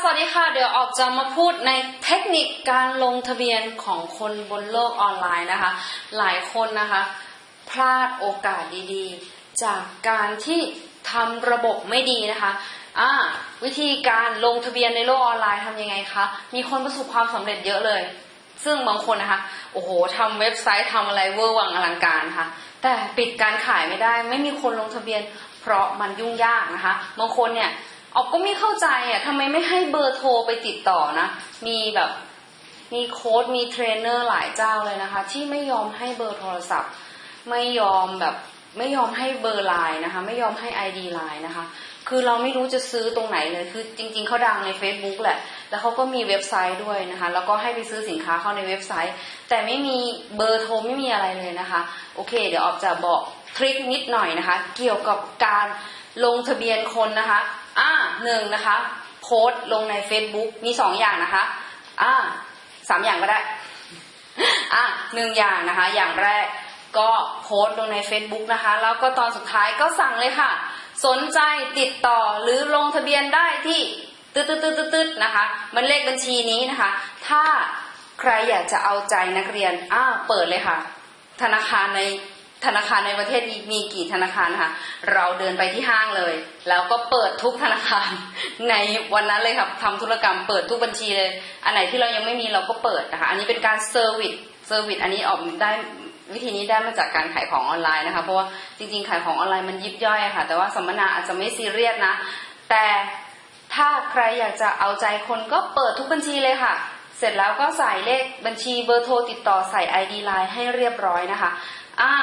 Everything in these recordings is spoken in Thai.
สวัสดีค่ะ เดี๋ยวออกจะมาพูดในเทคนิคการลงทะเบียนของคนบนโลกออนไลน์นะคะ หลายคนนะคะ พลาดโอกาสดีๆ จากการที่ทำระบบไม่ดีนะคะอ่าวิธีการลงทะเบียนในโลกออนไลน์ทำยังไงคะ มีคนประสบความสำเร็จเยอะเลย ซึ่งบางคนนะคะ โอ้โหทำเว็บไซต์ทำอะไรเวอร์วังอลังการค่ะ แต่ปิดการขายไม่ได้ ไม่มีคนลงทะเบียน เพราะมันยุ่งยากนะคะ บางคนเนี่ย ออกก็ไม่เข้าใจอะทำไมไม่ให้เบอร์โทรไปติดต่อนะ มีแบบมีโค้ดมีเทรนเนอร์หลายเจ้าเลยนะคะ ที่ไม่ยอมให้เบอร์โทรศัพท์ ไม่ยอมแบบไม่ยอมให้เบอร์ไลน์นะคะ ไม่ยอมให้ ID ไลน์นะคะ คือเราไม่รู้จะซื้อตรงไหนเลย คือจริงๆเขาดังใน Facebook แหละ แล้วเขาก็มีเว็บไซต์ด้วยนะคะ แล้วก็ให้ไปซื้อสินค้าเข้าในเว็บไซต์ แต่ไม่มีเบอร์โทรไม่มีอะไรเลยนะคะ โอเค เดี๋ยวออกจะบอกทริคนิดหน่อยนะคะ เกี่ยวกับการลงทะเบียนคนนะคะ อ่าหนึ่งนะคะ โพสต์ลงใน Facebook มีสองอย่างนะคะอ่าสามอย่างก็ได้อะหนึ่งอย่างนะคะ อย่างแรกก็โพสต์ลงใน Facebook นะคะ แล้วก็ตอนสุดท้ายก็สั่งเลยค่ะ สนใจติดต่อหรือลงทะเบียนได้ที่ตึ๊ดตึ๊ดตึ๊ดตึ๊ดตึ๊ดนะคะ มันเลขบัญชีนี้นะคะ ถ้าใครอยากจะเอาใจนักเรียนอ่าเปิดเลยค่ะ ธนาคารใน ธนาคารในประเทศนี้มีกี่ธนาคารคะเราเดินไปที่ห้างเลย แล้วก็เปิดทุกธนาคารในวันนั้นเลยค่ะทำธุรกรรมเปิดทุกบัญชีเลย อันไหนที่เรายังไม่มีเราก็เปิดนะคะอันนี้เป็นการเซอร์วิสเซอร์วิสอันนี้ออกได้วิธีนี้ได้มาจากการขายของออนไลน์นะคะ เพราะว่าจริงๆ ขายของออนไลน์มันยิบย่อยะค่ะ แต่ว่าสัมมนาอาจจะไม่ซีเรียสนะ แต่ถ้าใครอยากจะเอาใจคนก็เปิดทุกบัญชีเลยค่ะ เสร็จแล้วก็ใส่เลขบัญชีเบอร์โทรติดต่อใส่ ID ไลน์ให้เรียบร้อยนะคะ อ่า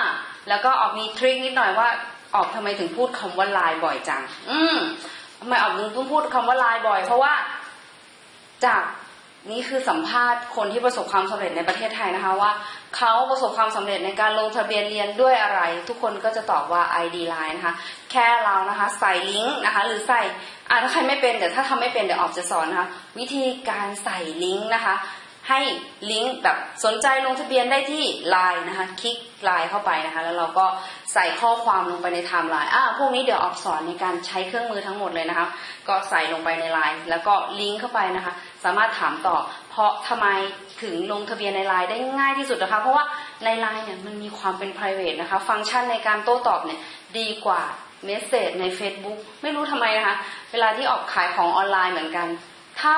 แล้วก็ออกมีทริคนิดหน่อยว่าออกทำไมถึงพูดคำว่าลน์บ่อยจัง อืมทำไมออกถึงต้องพูดคำว่าลน์บ่อย เพราะว่าจากนี่คือสัมภาษณ์คนที่ประสบความสำเร็จในประเทศไทยนะคะว่าเขาประสบความสำเร็จในการลงทะเบียนเรียนด้วยอะไร ทุกคนก็จะตอบว่า ID Line นะคะ แค่เรานะคะใส่ลิงก์นะคะ หรือใส่อ่าถ้าใครไม่เป็นเดี๋ยวถ้าทำไม่เป็นเดี๋ยวออกจะสอนนะคะ วิธีการใส่ลิงก์นะคะ ให้ลิงก์แบบสนใจลงทะเบียนได้ที่ Line นะคะ คลิก Line เข้าไปนะคะ แล้วเราก็ใส่ข้อความลงไปในไทม์ไลน์อ่าพวกนี้เดี๋ยวออกสอนในการใช้เครื่องมือทั้งหมดเลยนะคะ ก็ใส่ลงไปใน Line แล้วก็ลิงก์เข้าไปนะคะ สามารถถามต่อ เพราะทำไมถึงลงทะเบียนใน Line ได้ง่ายที่สุดนะคะ เพราะว่าใน Line เนี่ยมันมีความเป็น private นะคะ ฟังก์ชันในการโต้ตอบเนี่ยดีกว่าเมสเซจใน Facebook ไม่รู้ทำไมนะคะ เวลาที่ออกขายของออนไลน์เหมือนกัน ถ้า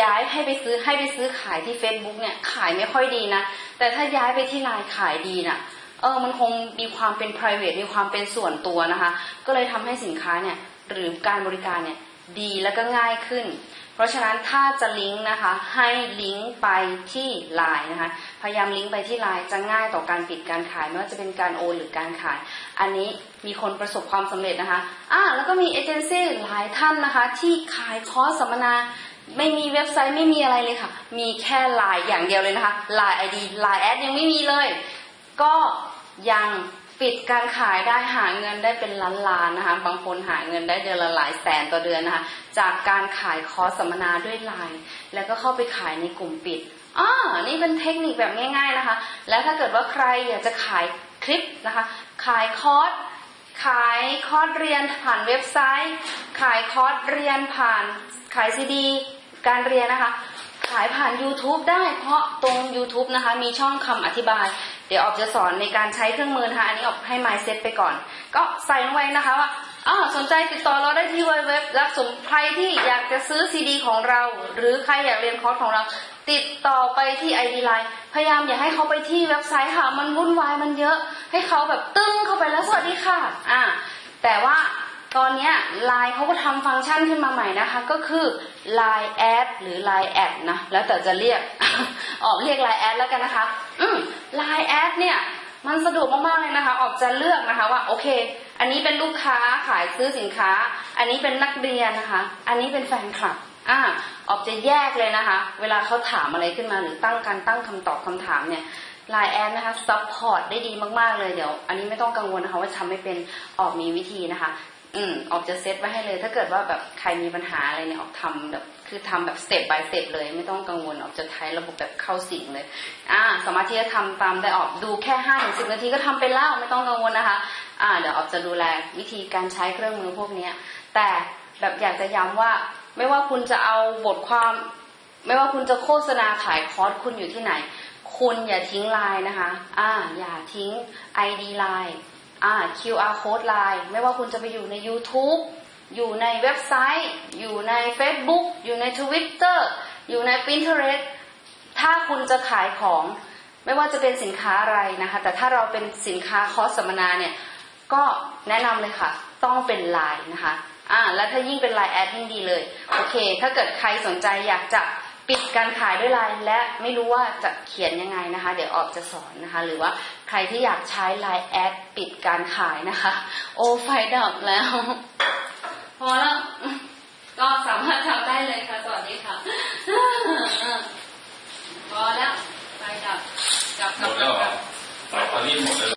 ย้ายให้ไปซื้อให้ไปซื้อขายที่ Facebook เนี่ยขายไม่ค่อยดีนะ แต่ถ้าย้ายไปที่ไลน์ขายดีน่ะเออมันคงมีความเป็น private มีความเป็นส่วนตัวนะคะ ก็เลยทำให้สินค้าเนี่ยหรือการบริการเนี่ยดีแล้วก็ง่ายขึ้น เพราะฉะนั้นถ้าจะลิงก์นะคะให้ลิงก์ไปที่ไลน์นะคะ พยายามลิงก์ไปที่ไลน์จะง่ายต่อการปิดการขายไม่ว่าจะเป็นการโอนหรือการขาย อันนี้มีคนประสบความสำเร็จนะคะอ่าแล้วก็มีเอเจนซี่หลายท่านนะคะ ที่ขายคอร์สสัมมนา ไม่มีเว็บไซต์ไม่มีอะไรเลยค่ะ มีแค่ไลน์อย่างเดียวเลยนะคะไลน์ไอดีไลน์แอดยังไม่มีเลย ก็ยังปิดการขายได้หาเงินได้เป็นล้านล้านๆนะคะ บางคนหาเงินได้เดือนละหลายแสนต่อเดือนนะคะ จากการขายคอร์สสัมมนาด้วยไลน์แล้วก็เข้าไปขายในกลุ่มปิดอ่านี่เป็นเทคนิคแบบง่าย ๆนะคะ แล้วถ้าเกิดว่าใครอยากจะขายคลิปนะคะ ขายคอร์สขายคอร์สเรียนผ่านเว็บไซต์ ขายคอร์สเรียนผ่านขายซีดี การเรียนนะคะขายผ่าน YouTube ได้เพราะตรง YouTube นะคะ มีช่องคำอธิบาย เดี๋ยวออกจะสอนในการใช้เครื่องมือนะคะ อันนี้ออกให้ mindset ไปก่อน ก็ใส่ลงไว้นะคะว่าอ๋อสนใจติดต่อเราได้ที่เว็บรับสมใครที่อยากจะซื้อซีดีของเรา หรือใครอยากเรียนคอร์สของเรา ติดต่อไปที่ ID Line พยายามอย่าให้เขาไปที่เว็บไซต์ค่ะ มันวุ่นวายมันเยอะ ให้เขาแบบตึ้งเข้าไปแล้วสวัสดีค่ะ อ่า แต่ว่า ตอนนี้ Line เขาก็ทำฟังก์ชันขึ้นมาใหม่นะคะ ก็คือ Line Ad หรือ Line Ad นะ แล้วแต่จะเรียก ออกเรียก Line Ad แล้วกันนะคะ อืม Line Ad เนี่ยมันสะดวกมากๆเลยนะคะ ออกจะเลือกนะคะว่าโอเค อันนี้เป็นลูกค้าขายซื้อสินค้า อันนี้เป็นนักเรียนนะคะ อันนี้เป็นแฟนคลับ อ่า ออกจะแยกเลยนะคะ เวลาเขาถามอะไรขึ้นมาหรือตั้งการตั้งคำตอบคำถามเนี่ย Line แอดนะคะซัพพอร์ตได้ดีมากๆเลยเดี๋ยว อันนี้ไม่ต้องกังวลนะคะว่าทำไม่เป็นออกมีวิธีนะคะ อืมออกจะเซตไว้ให้เลย ถ้าเกิดว่าแบบใครมีปัญหาอะไรเนี่ยออกทำแบบ คือทำแบบสเต็ป by สเต็ปเลย ไม่ต้องกังวลออกจะใช้ระบบแบบเข้าสิงเลย อ่า สมารถที่จะทำตามได้ออกดูแค่ห้าถึงสิบนาทีก็ทำไปแล้วไม่ต้องกังวลนะคะ อ่า เดี๋ยวออกจะดูแลวิธีการใช้เครื่องมือพวกเนี้ย แต่แบบอยากจะย้ำว่า ไม่ว่าคุณจะเอาบทความ ไม่ว่าคุณจะโฆษณาขายคอร์สคุณอยู่ที่ไหน คุณอย่าทิ้งไลน์นะคะ อ่า อย่าทิ้ง ID ไลน์ อ่า QR code ไลน์ไม่ว่าคุณจะไปอยู่ใน YouTube อยู่ในเว็บไซต์ อยู่ใน Facebook อยู่ใน Twitter อยู่ใน Pinterest ถ้าคุณจะขายของ ไม่ว่าจะเป็นสินค้าอะไรนะคะ แต่ถ้าเราเป็นสินค้าคอร์สสัมมนาเนี่ย ก็แนะนำเลยค่ะ ต้องเป็นไลน์นะคะอ่าแล้วถ้ายิ่งเป็นไลน์แอดยิ่งดีเลย โอเค ถ้าเกิดใครสนใจอยากจะ ปิดการขายด้วยไลน์และไม่รู้ว่าจะเขียนยังไงนะคะ เดี๋ยวออกจะสอนนะคะ หรือว่าใครที่อยากใช้ไลน์แอดปิดการขายนะคะ โอไฟดับแล้ว พอแล้ว ก็สามารถทำได้เลยค่ะสวัสดีค่ะ พอแล้วไฟดับกลับหกมลับดับตอนนี้หมดแล้ว